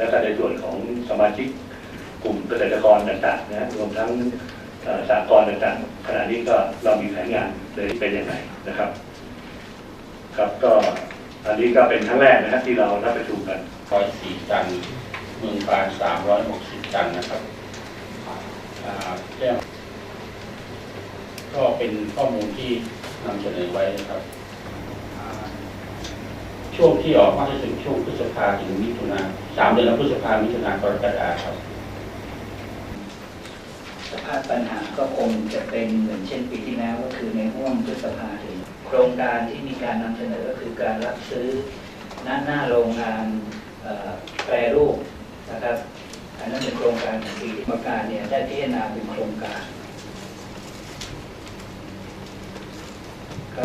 และก็ในส่วนของสมาชิกกลุ่มเกษตรกรต่างๆนะรวมทั้งสหกรณ์ต่างๆขณะนี้ก็เรามีแผนงานเลยเป็นยังไงนะครับ ครับก็อันนี้ก็เป็นครั้งแรกนะครับที่เรานัดประชุมกันร้อยสี่ตันเมืองการสามร้อยหกสิบตันนะครับอ่าแจ้งก็เป็นข้อมูลที่นำเสนอไว้นะครับ ช่วงที่ออกมาจะถึงช่วงพฤษภาถึงมิถุนาสามเดือนแล้วพฤษภามิถุนากรกฎาครับ สภาพปัญหาก็คงจะเป็นเหมือนเช่นปีที่แล้วก็คือในห่วงพฤษภาถึงโครงการที่มีการนำเสนอก็คือการรับซื้อหน้าหน้าโรงงานแปรรูปนะครับอันนั้นเป็นโครงการของปีกรรมการเนี่ยได้พิจารณาเป็นโครงการ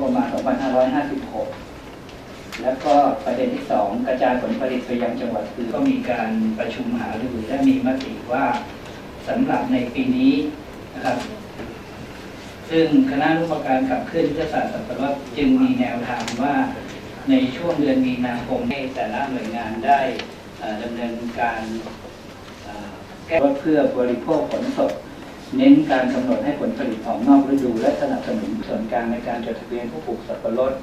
ประมาณ 2556 แล้วก็ประเด็นที่สองกระจายผลผลิตไปยังจังหวัดคือก็มีการประชุมหารือและมีมติว่าสำหรับในปีนี้นะครับซึ่งคณะผู้ประการขับเคลื่อนยุทธศาสตร์สับปะรดจึงมีแนวทางว่าในช่วงเดือนมีนาคมให้แต่ละหน่วยงานได้เอ่อดำเนินการแก้เพื่อบริโภคผลสดเน้นการกำหนดให้ผลผลิตออกนอกฤดู และสนับสนุนส่วนกลางในการจดทะเบียนผู้ปลูกสับปะรด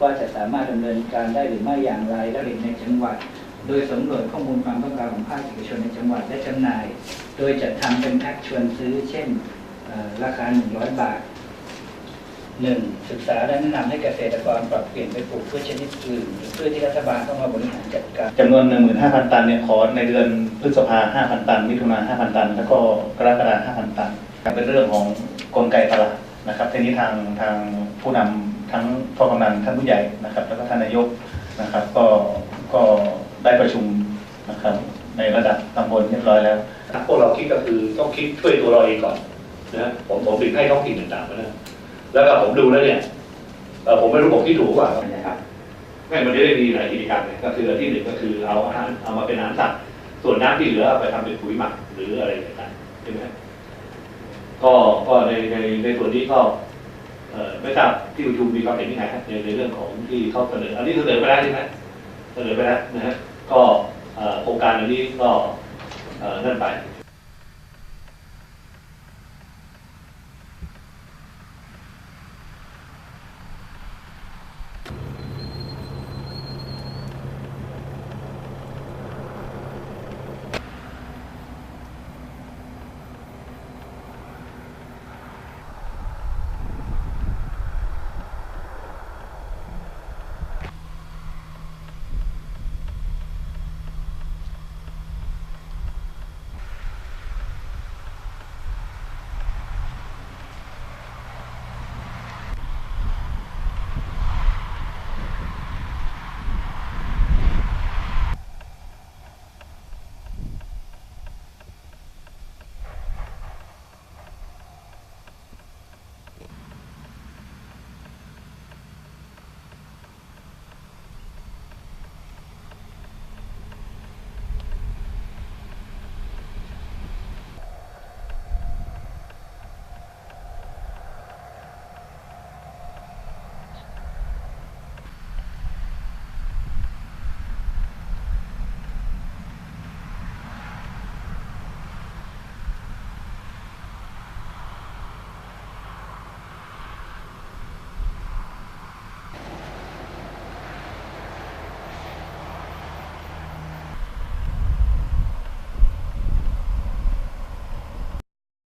ว่าจะสามารถดำเนินการได้หรือไม่อย่างไรและในจังหวัด โดยสำรวจข้อมูลความต้องการของภาคเอกชนในจังหวัดและจำหน่าย โดยจัดทำเป็นแพ็กชวนซื้อ เช่นราคา 100 บาท 1. ศึกษาและแนะนำให้เกษตรกรปรับเปลี่ยนไปปลูกพืชชนิดอื่นหรือพืชที่รัฐบาลต้องมาบริหารจัดการจำนวน 15,000 ตันเนี่ยขอในเดือนพฤษภา 5,000 ตัน มิถุนา 5,000 ตัน แล้วก็กรกฎาคม 5,000 ตันเป็นเรื่องของกลไกตลาดนะครับทีนี้ทางทางผู้นำ ทั้งพ่อกำนันท่านผู้ใหญ่นะครับ แล้วก็ท่านนายกนะครับ ก็ก็ได้ประชุมนะครับในระดับตำบลเรียบร้อยแล้วพวกเราคิดก็คือต้องคิดช่วยตัวเราเองก่อนนะผมผมถึงให้ท้องถิ่นต่างๆมานะแล้วก็ผมดูแล้วเนี่ยเอ่อผมไม่รู้ผมคิดถูกหรือเปล่านะครับไม่มันจะได้มีหลายกิจกรรมเลยก็คืออันที่หนึ่งก็คือเอาอาหารเอามาเป็นอาหารสัตว์ส่วนน้ำที่เหลือเอาไปทำเป็นปุ๋ยหมักหรืออะไรต่างๆใช่ไหมก็ก็ในในในส่วนนี้ก็เอ่อ ไม่ทราบที่ประชุมมีความเห็นยังไงครับในในเรื่องของที่เขาเสนอ อันนี้เสนอไปแล้วใช่ไหมเสนอไปแล้วนะฮะก็โครงการอันนี้ก็เอ่อนั่นไป